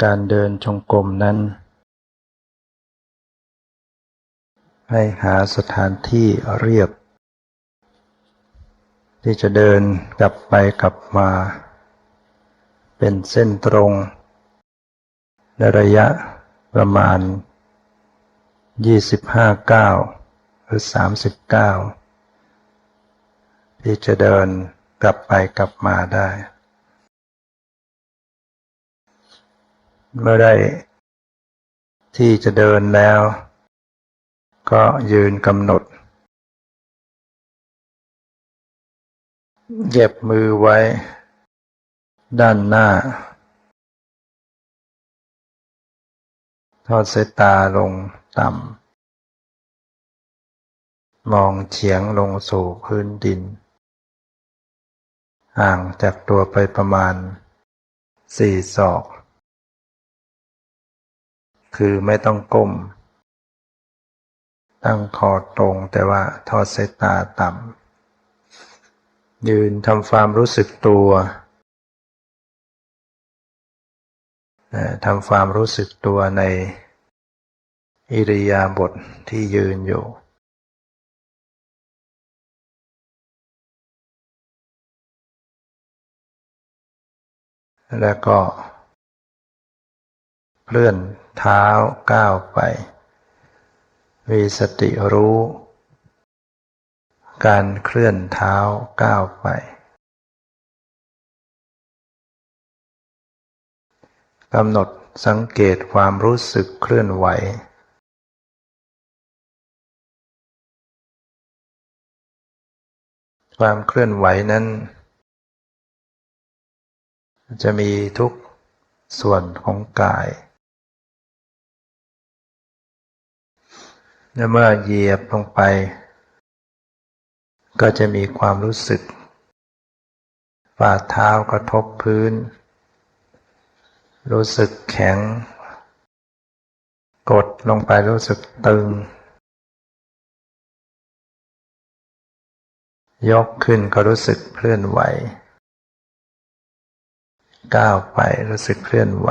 การเดินจงกรมนั้น ให้หาสถานที่เรียบ ที่จะเดินกลับไปกลับมา เป็นเส้นตรงในระยะประมาณ 25ก้าวหรือ30ก้าที่จะเดินกลับไปกลับมาได้ เมื่อได้ที่จะเดินแล้ว ก็ยืนกำหนดเก็บมือไว้ ด้านหน้า ทอดสายตาลงต่ำ มองเฉียงลงสู่พื้นดิน ห่างจากตัวไปประมาณสี่ศอก คือไม่ต้องก้ม ตั้งคอตรงแต่ว่าทอดสายตาต่ำยืนทำความรู้สึกตัวทำความรู้สึกตัวในอิริยาบถทที่ยืนอยู่ แล้วก็เคลื่อน เท้าก้าวไป มีสติรู้ การเคลื่อนเท้าก้าวไปกำหนดสังเกตความรู้สึกเคลื่อนไหว ความเคลื่อนไหวนั้น จะมีทุกส่วนของกาย และเมื่อเหยียบลงไป ก็จะมีความรู้สึก ฝ่าเท้ากระทบพื้น รู้สึกแข็ง กดลงไปรู้สึกตึง ยกขึ้นก็รู้สึกเคลื่อนไหว ก้าวไปรู้สึกเคลื่อนไหว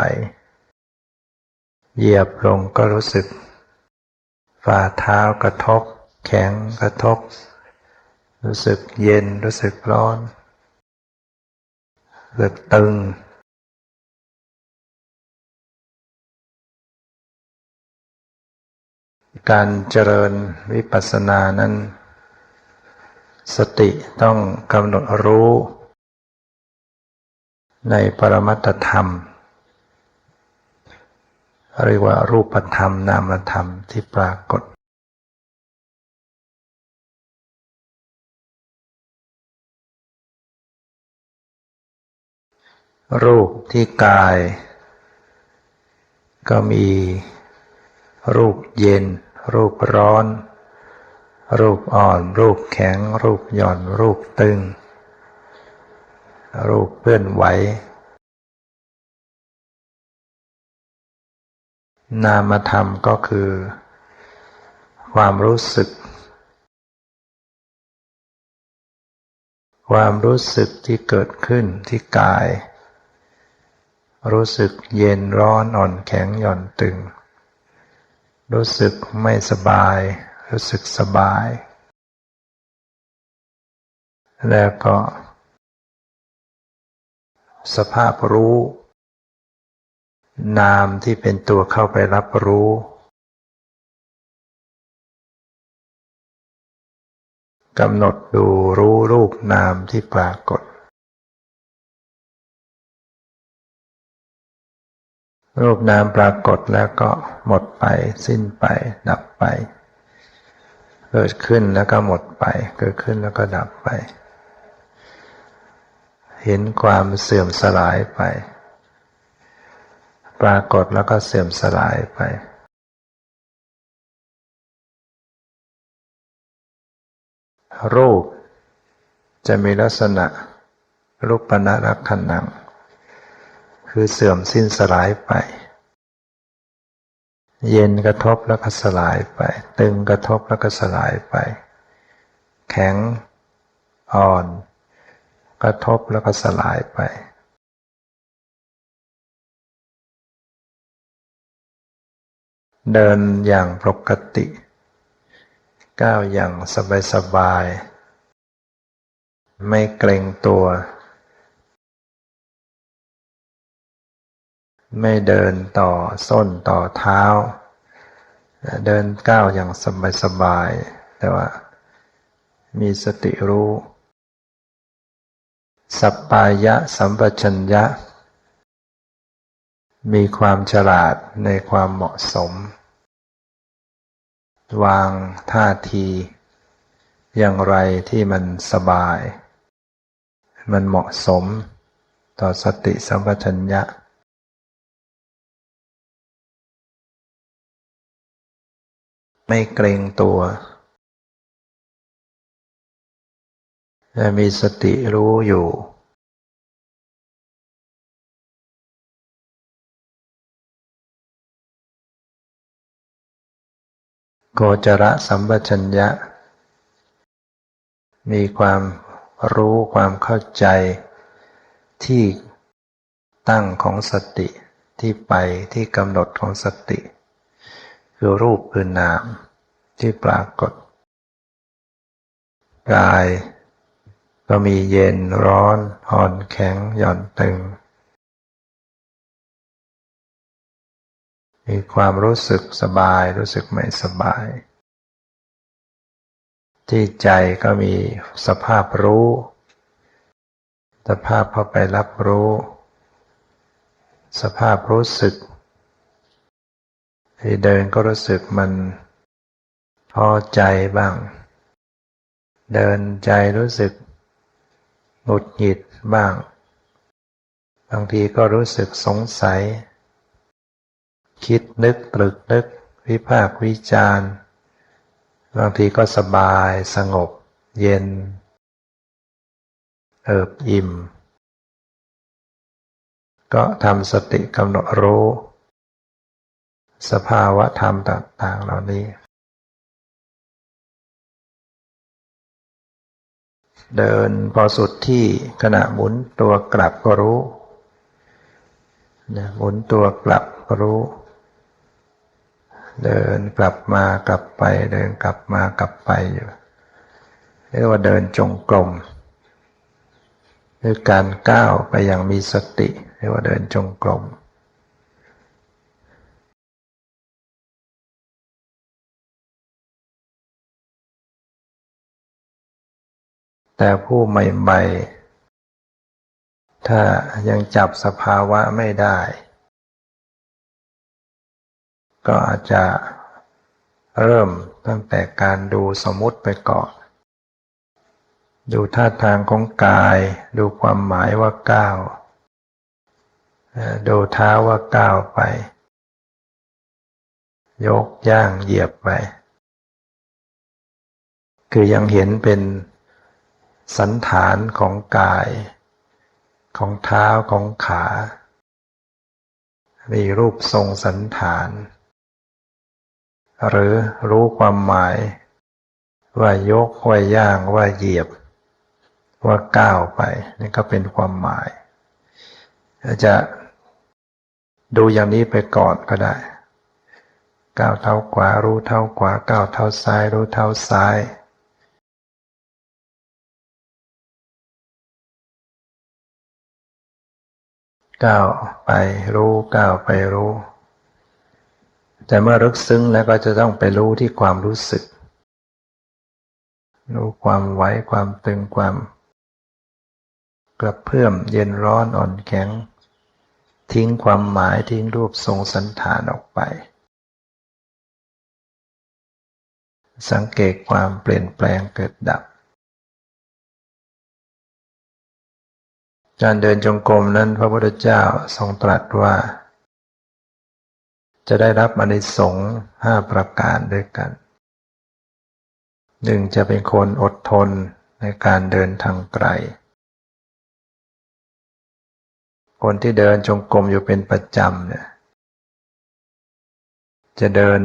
เหยียบลงก็รู้สึก ฝ่าเท้ากระทบ แข็งกระทบ รู้สึกเย็นรู้สึกร้อนรู้สึกตึงการเจริญวิปัสสนานั้น สติต้องกำหนดรู้ ในปรมัตธรรม เรียกว่ารูปธรรมนามธรรมที่ปรากฏรูปที่กาย ก็มีรูปเย็น รูปร้อน รูปอ่อน รูปแข็ง รูปหย่อน รูปตึง รูปเพื่อนไหว นามธรรมก็คือ ความรู้สึก ความรู้สึกที่เกิดขึ้นที่กาย รู้สึกเย็นร้อนอ่อนแข็งหย่อนตึง รู้สึกไม่สบาย รู้สึกสบาย แล้วก็ สภาพรู้ นามที่เป็นตัวเข้าไปรับรู้ กำหนดดูรู้รูปนามที่ปรากฏ รูปนามปรากฏแล้วก็หมดไป สิ้นไป ดับไป เกิดขึ้นแล้วก็หมดไป เกิดขึ้นแล้วก็ดับไป เห็นความเสื่อมสลายไป ปรากฏแล้วก็เสื่อมสลายไปรูปจะมีลักษณะรูปปณรักขณัง คือเสื่อมสิ้นสลายไป เย็นกระทบแล้วก็สลายไป ตึงกระทบแล้วก็สลายไป แข็งอ่อน กระทบแล้วก็สลายไป เดินอย่างปกติ ก้าวอย่างสบายๆไม่เกรงตัว ไม่เดินต่อส้นต่อเท้า เดินก้าวอย่างสบายๆแต่ว่า มีสติรู้ สัปปายะสัมปชัญญะ มีความฉลาดในความเหมาะสม วางท่าที อย่างไรที่มันสบาย มันเหมาะสมต่อสติสัมปชัญญะไม่เกรงตัวแต่มีสติรู้อยู่ โกจระสัมปชัญญะ มีความรู้ความเข้าใจที่ตั้งของสติที่ไปที่กำหนดของสติ คือรูปคือนามที่ปรากฏ กายก็มีเย็นร้อน อ่อนแข็งหย่อนตึง มีความรู้สึกสบายรู้สึกไม่สบาย ที่ใจก็มีสภาพรู้ สภาพเข้าไปรับรู้ สภาพรู้สึก ที่เดินก็รู้สึกมันพอใจบ้าง เดินใจรู้สึกหงุดหงิดบ้าง บางทีก็รู้สึกสงสัย คิดนึกตรึกนึก วิพากวิจารบางทีก็สบายสงบ เย็น เอิบอิ่ม ก็ทำสติกำหนดรู้ สภาวะธรรมต่าง ๆ เหล่านี้ เดินพอสุดที่ขณะหมุนตัวกลับก็รู้นะหมุนตัวกลับก็รู้ เดินกลับมากลับไป เดินกลับมากลับไปอยู่เรียกว่าเดินจงกรมคือการก้าวไปอย่างมีสติ เรียกว่าเดินจงกรมแต่ผู้ใหม่ ๆ ถ้ายังจับสภาวะไม่ได้ ก็อาจจะเริ่มตั้งแต่การดูสมมุติไปก่อน ดูท่าทางของกาย ดูความหมายว่าก้าวดูเท้าว่าก้าวไป ยกย่างเหยียบไป คือยังเห็นเป็นสันฐานของกาย ของเท้าของขา มีรูปทรงสันฐาน หรือรู้ความหมาย ว่ายกว่าย่างว่าเหยียบ ว่าก้าวไปนี่ก็เป็นความหมาย จะดูอย่างนี้ไปก่อนก็ได้ก้าวเท้าขวารู้เท้าขวาก้าวเท้าซ้ายรู้เท้าซ้ายก้าวไปรู้ก้าวไปรู้ แต่เมื่อรึกซึ้งแล้วก็จะต้องไปรู้ที่ความรู้สึก รู้ความไหวความตึงความกระเพื่อมเย็นร้อนอ่อนแข็ง ทิ้งความหมายทิ้งรูปทรงสันฐานออกไป สังเกตความเปลี่ยนแปลงเกิดดับ การเดินจงกรมนั้นพระพุทธเจ้าทรงตรัสว่า จะได้รับอนิสงส์ห้าประการด้วยกันหนึ่งจะเป็นคนอดทนในการเดินทางไกล คนที่เดินจงกรมอยู่เป็นประจำเนี่ยจะเดิน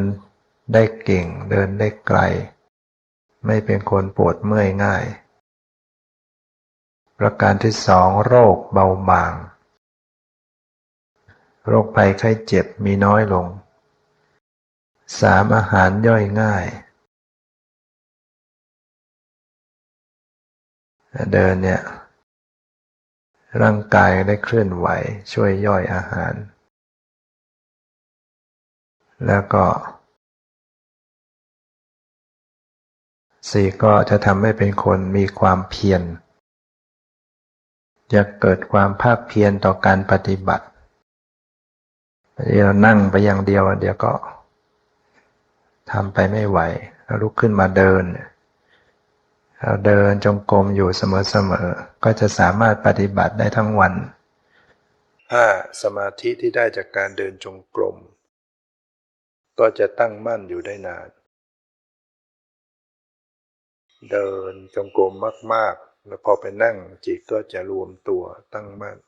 ได้เก่งเดินได้ไกล ไม่เป็นคนปวดเมื่อยง่าย ประการที่สองโรคเบาบาง โรคภัยไข้เจ็บมีน้อยลงสามอาหารย่อยง่าย เดินเนี่ย ร่างกายได้เคลื่อนไหวช่วยย่อยอาหาร แล้วก็สี่ก็จะทำให้เป็นคนมีความเพียรจะเกิดความภาคเพียรต่อการปฏิบัติ เดี๋ยวนั่งไปอย่างเดียวเดี๋ยวก็ทำไปไม่ไหวแล้วลุกขึ้นมาเดิน เราเดินจงกรมอยู่เสมอๆ ก็จะสามารถปฏิบัติได้ทั้งวันห้าสมาธิที่ได้จากการเดินจงกรม ก็จะตั้งมั่นอยู่ได้นาน เดินจงกรมมากๆ แล้วพอไปนั่งจิตก็จะรวมตัวตั้งมั่น